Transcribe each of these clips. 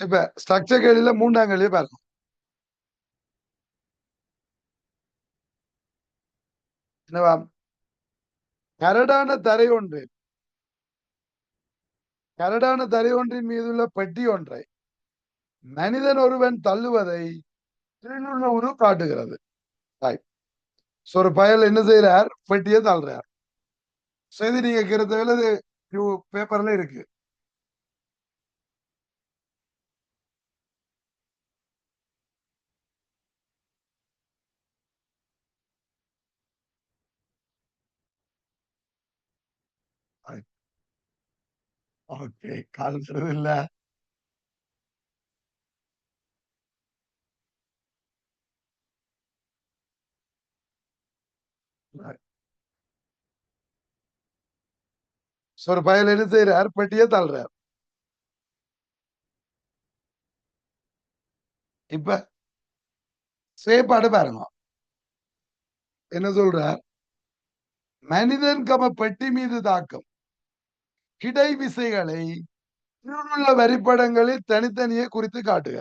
இப்ப ஸ்ட்ரக்சர் கேள்வியில மூன்றாம் கேள்வியை பாருங்க. என்னவா? கரடான தரை ஒன்று. கரடான தரை ஒன்றின் மீதுள்ள பெட்டி ஒன்றை மனிதன் ஒருவன் தள்ளுவதை திருநுண்ணூறு காட்டுகிறது. Right. So, ஒரு பயல் என்ன செய்யறார் பெட்டியை தள்ளுறார். செய்தி நீங்க இருக்கிறது இது பேப்பர்ல இருக்கு. ஓகே கால்கிறது இல்ல. ஒரு பயல் என்ன செய்யறார் பெட்டியே தள்ளுறார் இப்ப செயற்பாடு பாருங்க. என்ன சொல்றார்? மனிதன் கம பெட்டி மீது தாக்கம். கிடை விசைகளை கீழுள்ள வரிப்படங்களில் தனித்தனியே குறித்து காட்டுக.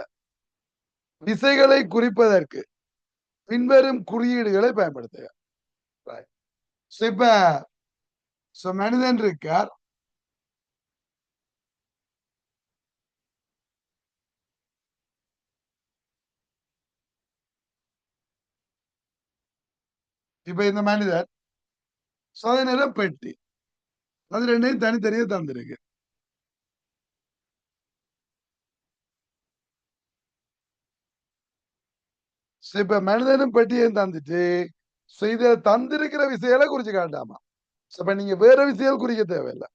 விசைகளை குறிப்பதற்கு பின்வரும் குறியீடுகளை பயன்படுத்துக. இப்ப மனிதன் இருக்கார். இப்ப இந்த மனிதர் சோதனை பெட்டி. அது ரெண்டையும் தனித்தனியே தந்திருக்கு. இப்ப மனிதனும் பெட்டியையும் தந்துட்டு இத தந்திருக்கிற விஷயங்களை குறிச்சு காட்டாமா? இப்ப நீங்க வேற விஷயம் குறிக்க தேவையில்லை.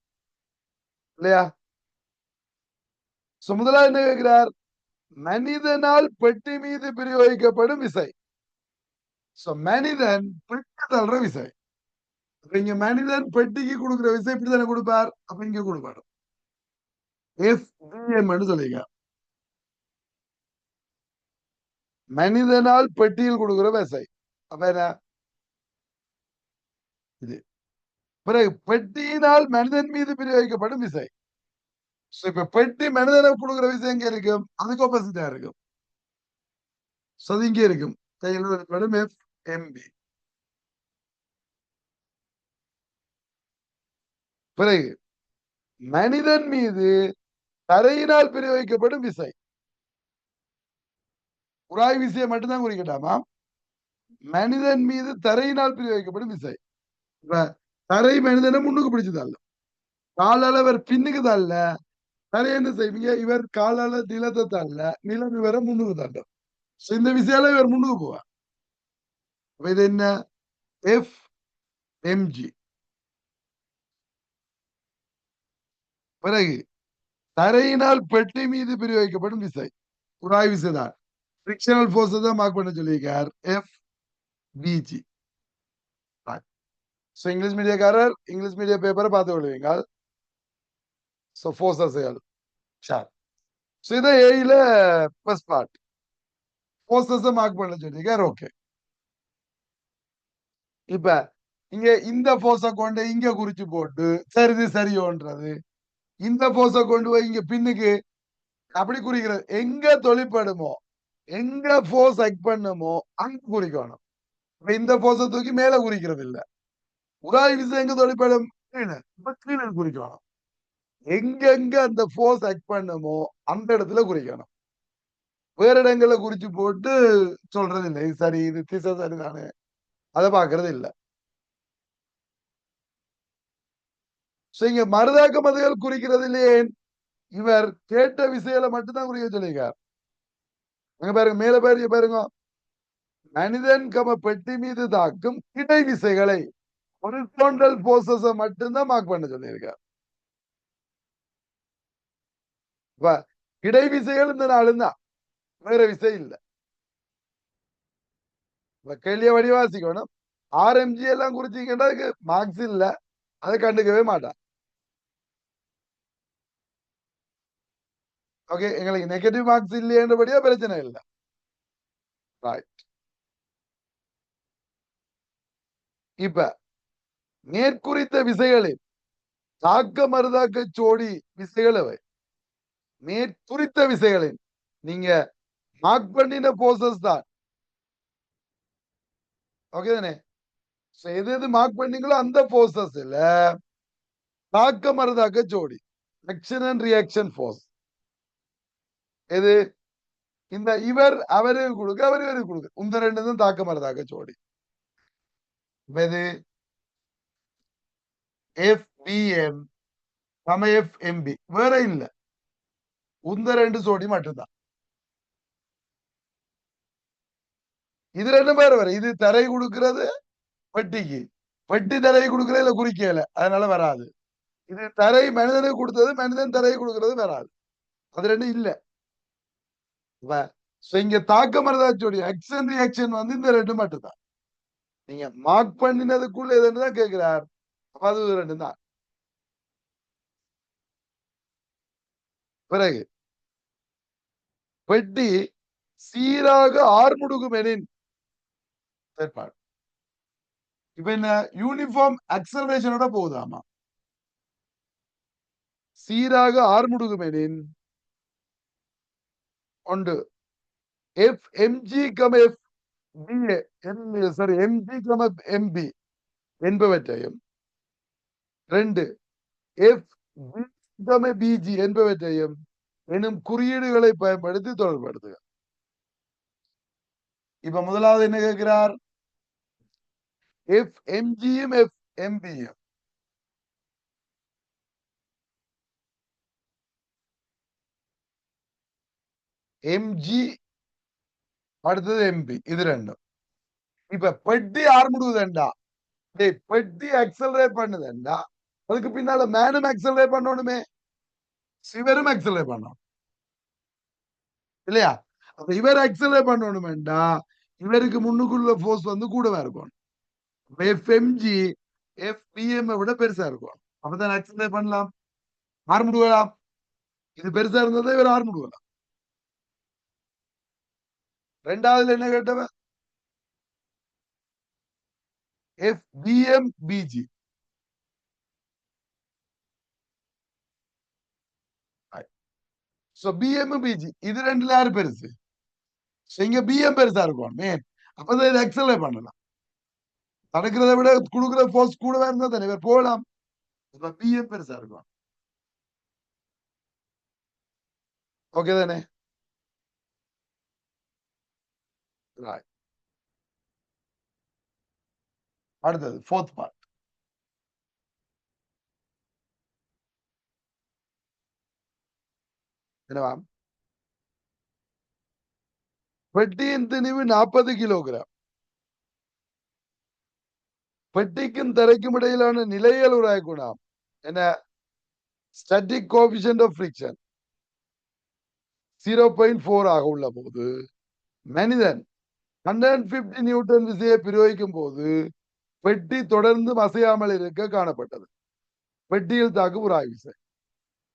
இல்லையா? So, என்ன கேட்கிறார்? மனிதனால் பெட்டி மீது பிரயோகிக்கப்படும் விசை. மனிதன் பெட்டி தள்ளுற விசை. அப்ப இங்க மனிதன் பெட்டிக்கு கொடுக்குற விசை இப்படி தானே கொடுப்பார்? அப்ப இங்க கொடுப்பாரு. எஸ் சொல்லிக்க. மனிதனால் பெட்டியில் கொடுக்குற விசை. அப்ப என்ன? இது. பிறகு பெட்டியினால் மனிதன் மீது பிரயோகிக்கப்படும் விசை. So, இப்ப பெட்டி மனிதனுக்கு கொடுக்குற விசை எங்க இருக்கும்? அதுக்கு ஆப்போசிட்டா இருக்கும். So, அது இங்கே இருக்கும். கையில் எஃப் எம்பி பிறகு மனிதன் மீது தரையினால் பிரயோகிக்கப்படும் விசை. உராய் விசையை மட்டும்தான் குறிக்கட்டாமா? மனிதன் மீது தரையினால் பிரயோகிக்கப்படும் விசை. இப்ப தரை மனிதனை முன்னுக்கு பிடிச்சு தள்ள காலால இவர் பின்னுக்கு தள்ள தரை என்ன செய்வீங்க? இவர் காலால நிலத்தை தள்ள நிலம் இவரை முன்னுக்கு தள்ளும் இந்த விசையால இவர் முன்னுக்கு போவார். அப்ப இது என்ன? எஃப் எம்ஜி பிறகு தரையினால் பெட்டி மீது பிரயோகிக்கப்படும் விசை. உராய் விசை தான் ஃபிரிக்ஷனல் ஃபோர்ஸ் தான் மார்க் பண்ண சொல்லியிருக்கார். எஃப் பிஜி ஸோ இங்கிலீஷ் மீடியக்காரர் இங்கிலீஷ் மீடிய பேப்பரை பார்த்து கொள்வீங்க ஸோ ஃபோர்ஸஸ் ஷார் ஸோ இதை ஏயில ஃபர்ஸ்ட் பார்ட் ஃபோர்ஸஸ் மார்க் பண்ண சொல்லியிருக்கார். ஓகே இப்ப இங்க இந்த ஃபோர்ஸை கொண்டு இங்க குறிச்சு போட்டு சரிது சரியோன்றது. இந்த போஸ கொண்டு போய் இங்க பின்னுக்கு அப்படி குறிக்கிறது. எங்க தொழிற்படுமோ எங்க போர்ஸ் அக் பண்ணுமோ அங்க குறிக்கணும். இப்ப இந்த போஸ தூக்கி மேல குறிக்கிறது இல்ல உராய் விசை எங்க தொழிற்படும்? கீழே. குறிக்கணும். எங்கெங்க அந்த போர்ஸ் அக் பண்ணுமோ அந்த இடத்துல குறிக்கணும். வேற இடங்கள்ல குறிச்சு போட்டு சொல்றது இல்லை இது சரி இது திசை சரிதானே அதை பாக்குறது இல்ல சோ இங்க மருதாக்க மதுகள் குறிக்கிறது இல்லையே இவர் கேட்ட விசையில மட்டும்தான் குறிக்க சொல்லியிருக்கார். அங்க பாருங்க மேல பாருங்க பாருங்க. மனிதன் கம பெட்டி மீது தாக்கும் கிடை விசைகளை ஹொரிசோண்டல் போர்சஸ மட்டும்தான் மார்க் பண்ண சொல்லியிருக்கார். இப்ப கிடை விசைகள் இந்த நாளுந்தான் வேற விசை இல்ல. இப்ப கேள்விய வடிவாசிக்கணும். ஆர்எம்ஜி எல்லாம் குறிச்சிக்கிட்டா அதுக்கு மார்க்ஸ் இல்ல. அதை கண்டுக்கவே மாட்டான். ஓகே எங்களுக்கு நெகட்டிவ் மார்க்ஸ் இல்லையன்றபடியா பிரச்சனை இல்லை. ரைட் இப்ப மேற்குறித்த விசைகளில் தாக்க மருதாக்க சோடி விசைகள் அவை. மேற்குறித்த விசைகளின் நீங்க மார்க் பண்ணின போசஸ் தான். ஓகே தானே? எது எது மார்க் பண்ணீங்களோ அந்த போசஸ்ல தாக்க மருதாக்க ஜோடி ஆக்ஷன் அண்ட் ரியாக்ஷன் போர்ஸ் எது? இந்த இவர் அவரு கொடுக்க அவர் இவரு கொடுக்க. இந்த ரெண்டு தான் தாக்க மருதாக்க ஜோடி. எது எஃபிஎம் சம எஃப்எம்பி வேற இல்ல. உந்த ரெண்டு ஜோடி மட்டும்தான். இது ரெண்டு பேர் வர இது தரை கொடுக்கறது வட்டிக்கு வட்டி தரை கொடுக்கறதுல குறிக்கல அதனால வராது. இது தரை மனிதனுக்கு கொடுத்தது மனிதன் தரை கொடுக்கறது வராது. அது ரெண்டும் இல்ல. இங்க தாக்க மரதாச்சோடி ஆக்சன் ரியாக்ஷன் வந்து இந்த ரெண்டு மட்டும்தான். நீங்க மார்க் பண்ணினதுக்குள்ள எதுன்னு தான் கேட்கிறார் அது ரெண்டு தான் பிறகு பெட்டி சீராக ஆர்முடுகும் எனின் இப்ப என்ன? யூனிஃபார்ம் அக்சலரேஷனோட போகுதாமா? சீராக ஆர்முடுகும் உண்டு F MG cum F P sorry MG cum F MP என்பவற்றையும் ரெண்டு எஃப் பிஜி என்பவற்றையும் எனும் குறியீடுகளை பயன்படுத்தி தொடர்படுத்துக இப்ப முதலாவது என்ன கேட்கிறார்? எஃப் எம்ஜியும் எஃப் எம்பியும் எம்ஜி அடுத்தது எம்பி இது ரெண்டும். இப்ப பெட்டி ஆரம்பிடுவதுண்டா டேய் பெட்டி அக்சலரேட் பண்ணுதுண்டா? அதுக்கு பின்னால மேனும் அக்சலரேட் பண்ணணுமே. சிவரும் அக்சலரேட் பண்ணணும். இல்லையா? அப்ப இவர் அக்சலரேட் பண்ணணுமேண்டா? இவருக்கு முன்னுக்குள்ள போர்ஸ் வந்து கூடவா இருக்கும் எஃப்எம்ஜி எஃபிஎம் விட பெருசா இருக்கும். அப்பதான் அக்சலரேட் பண்ணலாம். ஆரம்பிடுவலாம் இது பெருசா இருந்ததை இவர் ஆரம்பிடுவலாம் ரெண்டாவதுல என்ன கேட்டவன்? F PM PG so PM PG இது ரெண்டுல யாரு பெருசு? இங்க பிஎம் பெருசா இருக்கும் மேன் அப்பதான் இதை எக்ஸலே பண்ணலாம். நடக்கிறத விட கொடுக்குற போர்ஸ் கூடவே இருந்தா தானே இவர் போகலாம். பிஎம் பெருசா இருக்கும். ஓகே தானே? அடுத்தது ஃபோர்த் பார்ட் என்னவா? பெட்டியின் திணிவு நாற்பது கிலோகிராம். பெட்டிக்கும் தரைக்கும் இடையிலான நிலையல் உராய் குணம். என்ன? Static coefficient of friction zero point four ஆக உள்ள போது மனிதன் ஹண்ட்ரட் பிப்டி நியூட்டன் விசையை பிரயோகிக்கும் போது பெட்டி தொடர்ந்து அசையாமல் இருக்க காணப்பட்டது. பெட்டியில் தாக்கு ஒரு விசை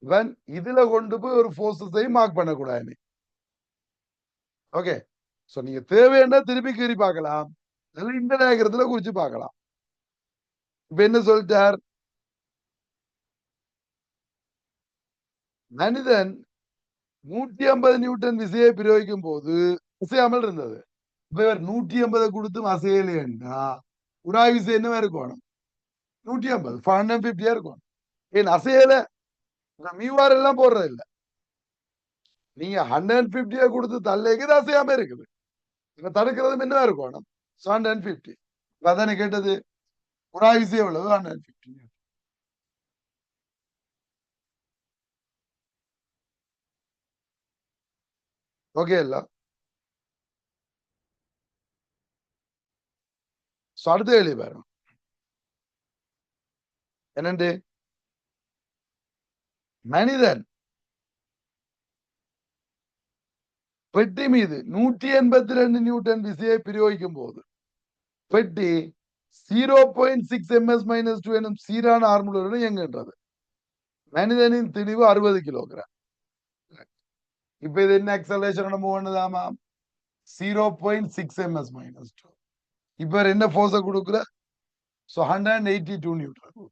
இவன் இதுல கொண்டு போய் ஒரு போர்ஸஸையும் மார்க் பண்ணக்கூடாது. ஓகே ஸோ நீங்க தேவையான திருப்பி கீறி பார்க்கலாம். இந்த டயக்கிறதுல குறிச்சு பார்க்கலாம். இப்ப என்ன சொல்லிட்டார்? மனிதன் நூற்றி ஐம்பது நியூட்டன் விசையை பிரயோகிக்கும் போது அசையாமல் இருந்தது. இப்ப இவர் நூற்றி ஐம்பதை கொடுத்தும் அசையலையா உராய் என்னவா இருக்கணும்? நூற்றி ஐம்பது ஃபைவ் ஹண்ட்ரட் ஃபிஃப்டியா இருக்கணும். ஏன் அசையல? மீவார் எல்லாம் போடுறது இல்ல. நீங்க ஹண்ட்ரட் ஃபிஃப்டியா கொடுத்து தள்ளைக்கு அசையாம இருக்குது. இப்ப தடுக்கிறது என்னவா இருக்கணும்? ஹண்ட்ரட் ஃபிஃப்டி அதானே கேட்டது? உராய் எவ்வளவு ஹண்ட்ரட் ஃபிஃப்டி ஓகே இல்லை அடுத்த கேள்வி பாருங்க என்னண்டு? மனிதன் பெட்டி மீது நூற்றி எண்பத்தி ரெண்டு நியூட்டன் விசையை பிரயோகிக்கும் போது பெட்டி zero point six MS minus two எனும் சீரான ஆர்முடன் இயங்குகின்றது. மனிதனின் திணிவு அறுபது கிலோகிராம் இப்ப இது என்ன acceleration move பண்ணுதாமா zero point six m s minus two இப்ப என்ன போர்ஸ கொடுக்குற? So hundred and eighty two newton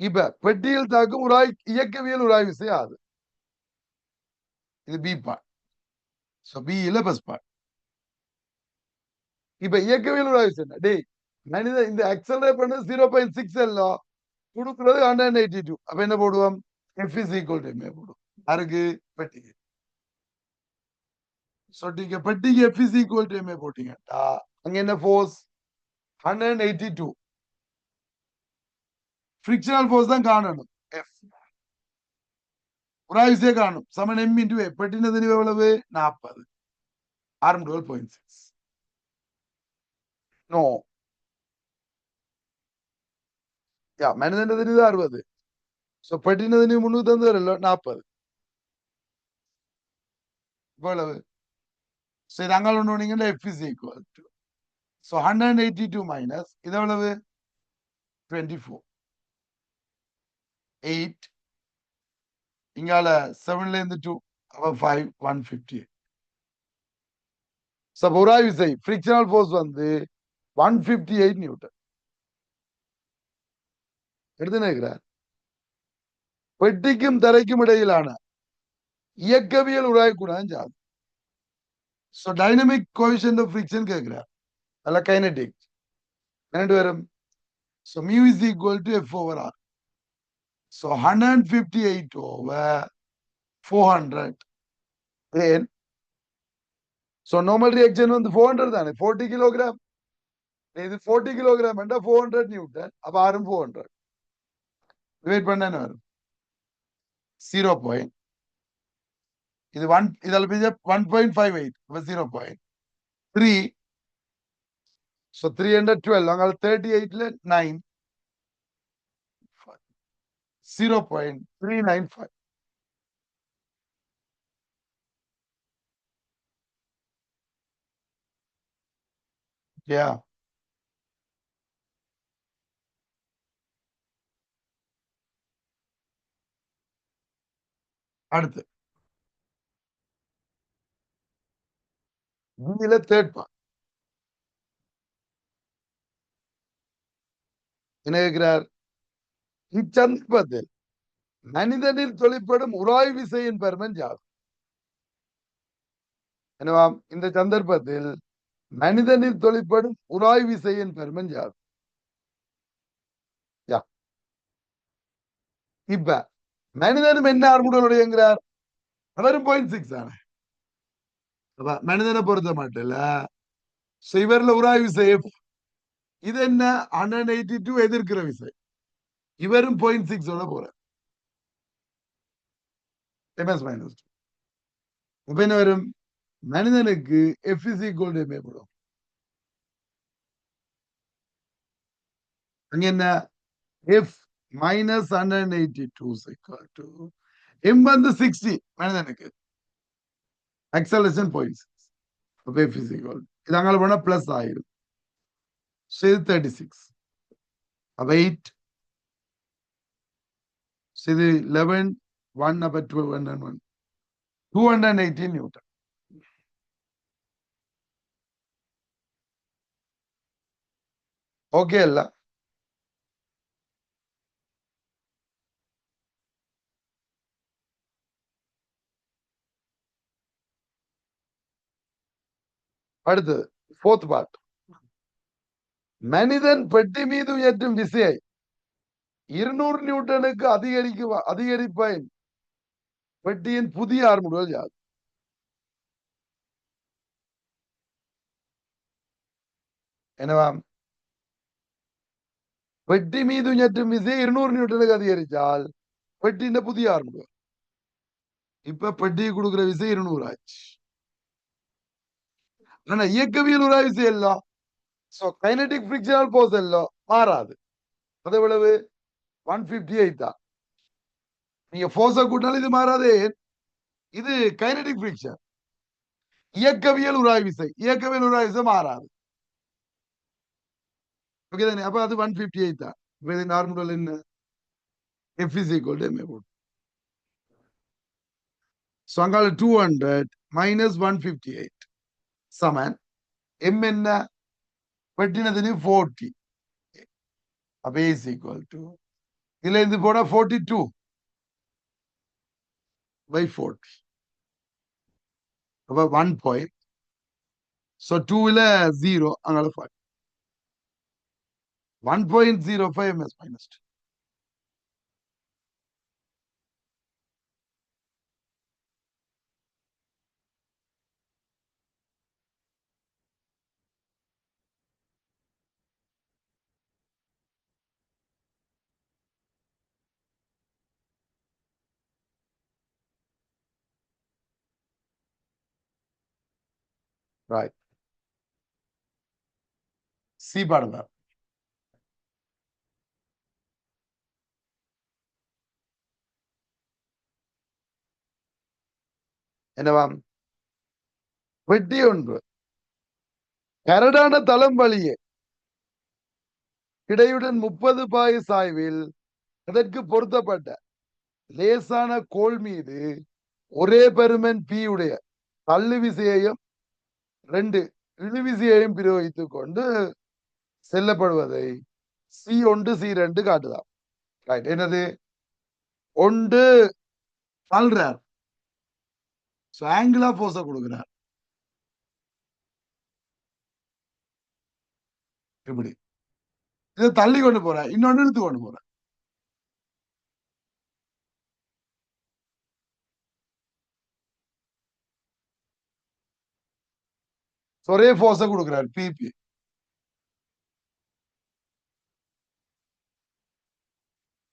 இப்ப பெட்டியில் தாக்கும் உராய் இயக்கவியல் உராய் விசை ஆகுது இது பி பார்ட் ஸோ பி இல்ல பஸ் பார்ட் இப்ப இயக்கவியல் உராய் விசை என்ன? டேய் மனித இந்த அக்சலரேட் பண்ணது ஜீரோ பாயிண்ட் சிக்ஸ் எல்லாம் கொடுக்குறது ஹண்ட்ரட் எயிட்டி டூ அப்ப என்ன போடுவோம்? F is equal to m a போடுவோம். யாருக்கு பெட்டிக்கு சொட்டீங்க பெட்டிக்கு F is equal to m a போட்டீங்கட்டா அங்க என்ன force hundred and eighty two frictional force தான் காணணும். எஃப் ஒரு ஆயுசே காணும். சமன் எம் இன்டு ஏ பெட்டின தெரிவு எவ்வளவு? நாற்பது ஆரம் டுவெல் பாயிண்ட் சிக்ஸ் நோ யா மனிதன் தெரிவு தான் அறுபது. ஸோ பெட்டின தெரிவு முன்னூத்தி அஞ்சு வரல நாற்பது இவ்வளவு. இது அங்கே ஒன்று நீங்க F is equal to so hundred eighty two minus இது எவ்வளவு டுவெண்ட்டி ஃபோர் எயிட் இங்கால செவன்லேருந்து டூ அப்போ ஃபைவ் ஒன் ஃபிஃப்டி ஸோ உராய் விசை ஃப்ரிக்ஷனல் ஃபோர்ஸ் வந்து ஒன் ஃபிஃப்டி எயிட் நியூட்டன் எடுத்துக்கிறார் பெட்டிக்கும் தரைக்கும் இடையிலான இயக்கவியல் உராய் ஜாதி so dynamic coefficient of friction கேட்கிறார் அல்ல கைனடிக் ரெண்டு வரும்? So mu is equal to F over R so hundred fifty eight over four hundred ஏன் ஸோ நார்மல் ரியாக்ஷன் வந்து ஃபோர் ஹண்ட்ரட் தானே? ஃபோர்ட்டி கிலோகிராம் இது ஃபோர்ட்டி கிலோகிராம் என்றால் ஃபோர் ஹண்ட்ரட் நியூட்டன் அப்போ ஆறும் ஃபோர் ஹண்ட்ரட் டிவைட் பண்ண வரும்? ஜீரோ பாயிண்ட் இது ஒன் இதில் ஒன் பாயிண்ட் ஃபைவ் எயிட் இப்போ zero point three so three hundred twelve அங்கே தேர்ட்டி எயிட்ல nine zero point three nine five Yeah. அடுத்து. பூமியில தேர்ட் பார்ட் என்ன கேட்கிறார்? இச்சந்தர்ப்பத்தில் மனிதனில் தொழிற்படும் உராய் விசையின் பெருமன் யார்? என்னவாம் இந்த சந்தர்ப்பத்தில் மனிதனில் தொழிற்படும் உராய் விசையின் பெருமன் யார்? யா. இப்ப மனிதனும் என்ன ஆர்முடலுடையங்கிறார் அவரும் பாயிண்ட் சிக்ஸ் தானே மனிதனை பொறுத்த மட்டும் இல்ல இவர்ல உராய் விசை இது என்ன? ஹண்ட்ரட் எயிட்டி டூ எதிர்க்கிற விசை. இவரும் பாயிண்ட் சிக்ஸோட போற எம்எஸ் மைனஸ் டூ இப்ப என்ன வரும்? மனிதனுக்கு எஃப்இசி கோல்டு மேம்படும் அங்க என்ன? F minus hundred eighty two equal to M வந்து சிக்ஸ்டி மனிதனுக்கு. அக்சலேஷன் பாயிண்ட் சிக்ஸ் அப்போ எஃப் இஸ் ஈக்குவல் இது அங்கே போனா பிளஸ் ஆயிரும் ஸோ இது தேர்ட்டி சிக்ஸ் அப்போ எயிட் இது லெவன் ஒன் அப்போ two hundred one two hundred eighteen newton okay இல்ல அடுத்தது ஃபோர்த் பார்ட் மனிதன் பெட்டி மீது உயற்றும் விசையை இருநூறு நியூட்டனுக்கு அதிகரிக்க அதிகரிப்பேன். பெட்டியின் புதிய ஆர்முடுகள் யாது என்னவாம் பெட்டி மீது உயற்றும் விசை இருநூறு நியூட்டனுக்கு அதிகரிச்சால் பெட்டியின் புதிய ஆர்முடுகள் இப்ப பெட்டி கொடுக்கிற விசை இருநூறு ஆச்சு ஆனா இயக்கவியல் உராய்வு விசை எல்லாம் சோ கைனடிக் ஃபிரிக்ஷனல் போஸ் எல்லாம் மாறாது. அது எவ்வளவு? ஒன் பிப்டி எயிட் தான். நீங்க போர்ஸ கூட்டினாலும் இது மாறாது. இது கைனடிக் ஃபிரிக்ஷன் இயக்கவியல் உராய் விசை இயக்கவியல் உராய் விசை மாறாது. ஓகே தானே? அப்ப அது ஒன் பிப்டி எயிட் தான் இது நார்மல் என்ன? F is equal to m a போட்டு ஸோ அங்கால two hundred minus one fifty eight சமன் எம் என்ன வெட்டினதுன்னு ஃபோர்ட்டி அப்ப இஸ் ஈக்குவல் டு இதுல இருந்து போனா ஃபோர்ட்டி டூ பை ஃபோர்ட்டி அப்ப ஒன் பாயிண்ட் ஸோ டூவில் ஜீரோ அங்கால five one point zero five m s minus two Right. C பாடுங்க என்னவாம் வெட்டி ஒன்று. கரடான தளம் வழியே கிடையுடன் முப்பது பாய் சாய்வில் அதற்கு பொருத்தப்பட்ட லேசான கோல் மீது ஒரே பெருமன் பி உடைய தள்ளு விசையையும் ரெண்டு இழுவிசையையும் பிரயோகித்துக் கொண்டு செல்லப்படுவதை சி ஒன்று சி ரெண்டு காட்டுதான் ரைட் என்னது? ஒன்று தள்ளுறார். ஸோ ஆங்கிளா ஃபோர்ஸ கொடுக்கிறார். இப்படி. இதை தள்ளி கொண்டு போற இன்னொன்னு இழுத்து கொண்டு போற ஒரே ஃபோர்ஸ கொடுக்கிறார் பிபி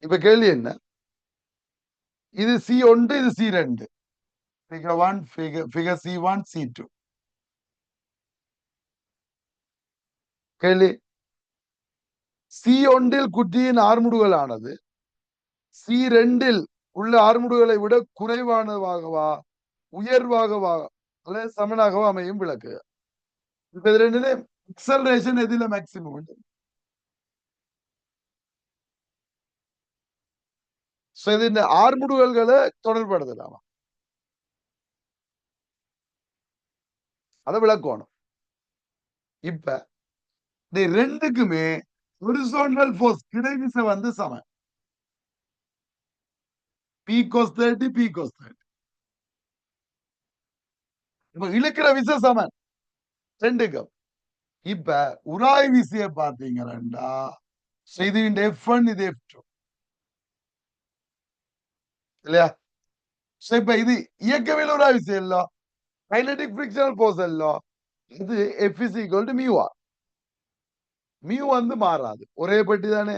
இப்ப கேள்வி என்ன? இது சி ஒன்று இது சி ரெண்டு. Figure one figure figure C one C two கேள்வி? சி ஒன்றில் குட்டியின் ஆர்முடுகளானது சி ரெண்டில் உள்ள ஆர்முடுகளை விட குறைவானவாகவா உயர்வாகவா அல்லது சமனாகவா அமையும் விளக்கு? இப்ப இது ரெண்டுல எக்ஸலரேஷன் எதுல மேக்சிமம் உண்டு சோ இது ஆர்முடுகல்களை தொடர்படுத்தலாமா அதை விளக்கணும் இப்ப இந்த ரெண்டுக்குமே ஹொரிசோண்டல் ஃபோர்ஸ் கிடைவிசை வந்து சம P cos thirty P cos thirty இப்ப இழுக்கிற விசை சமன் ரெண்டு கப் இப்ப உராய் விசைய பாத்தீங்கன்னா இது எஃப் ஒன் இது எஃப் டூ இல்லையா? சோ இப்ப இது இயக்கவியல் உராய் விசை இல்ல கைனடிக் ஃபிரிக்ஷனல் ஃபோர்ஸ் இல்ல இது F is equal to mu R mu வந்து மாறாது ஒரே பட்டி தானே?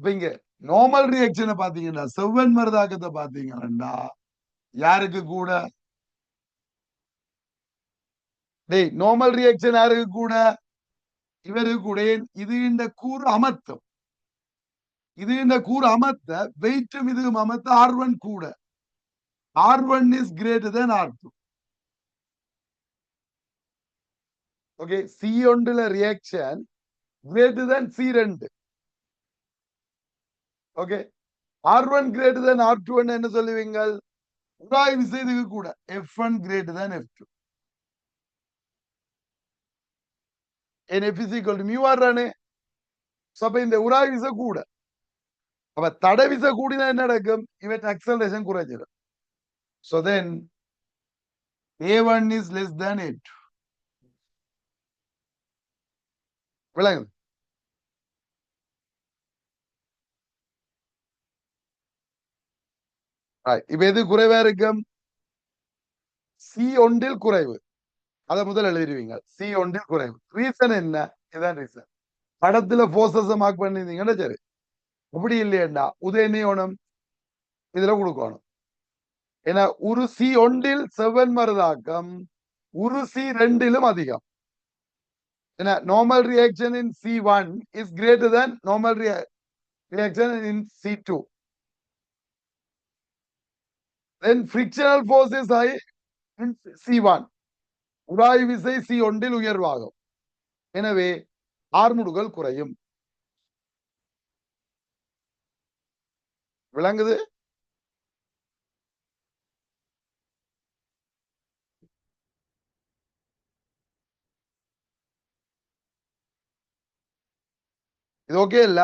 இப்ப இங்க நார்மல் ரியாக்ஷனை பாத்தீங்கன்னா செவ்வன் மருதாக்கத்தை பாத்தீங்கன்னா யாருக்கு கூட டேய் நார்மல் ரியாக்ஷன் யாருக்கு கூட? இவருக்கு கூட. இது இந்த கூறு அமர்த்தம். இது இந்த கூறு அமர்த்த வெயிட்டும் இதுவும் அமர்த்த ஆர் ஒன் கூட. R one is greater than R two okay C ஒன்றுல ரியாக்ஷன் கிரேட்டர் தென் சி ரெண்டு okay R one greater than R two என்ன சொல்லுவீங்க உராய் விசைதுக்கு கூட. F one greater than F two N F is equal to mu R தானே so அப்ப இந்த உராய் விசை கூட. அப்ப தடை விசை கூடினா என்ன நடக்கும்? இவன் அக்சலரேஷன் குறைஞ்சிடும். So then A one is less than A two விளங்குது இப்ப எது குறைவா இருக்கும்? சி ஒன்றில் குறைவு. அதை முதல் எழுதிருவீங்க சி ஒன்றில் குறைவு. ரீசன் என்ன? இதுதான் ரீசன் படத்துல போர்சஸ் மார்க் பண்ணியிருந்தீங்கன்னா சரி. அப்படி இல்லையண்டா. உதயநியோணம் இதுல கொடுக்கணும். ஏன்னா ஒரு சி ஒன்றில் செவ்வன் மருதாக்கம். ஒரு சி ரெண்டிலும் அதிகம். ஏன்னா normal reaction in C one is greater than normal reaction in C two then frictional force is high in C one உராய் விசை சி ஒன்றில் உயர்வாகும் எனவே ஆர்முடுகள் குறையும். விளங்குது? இது ஓகே இல்ல?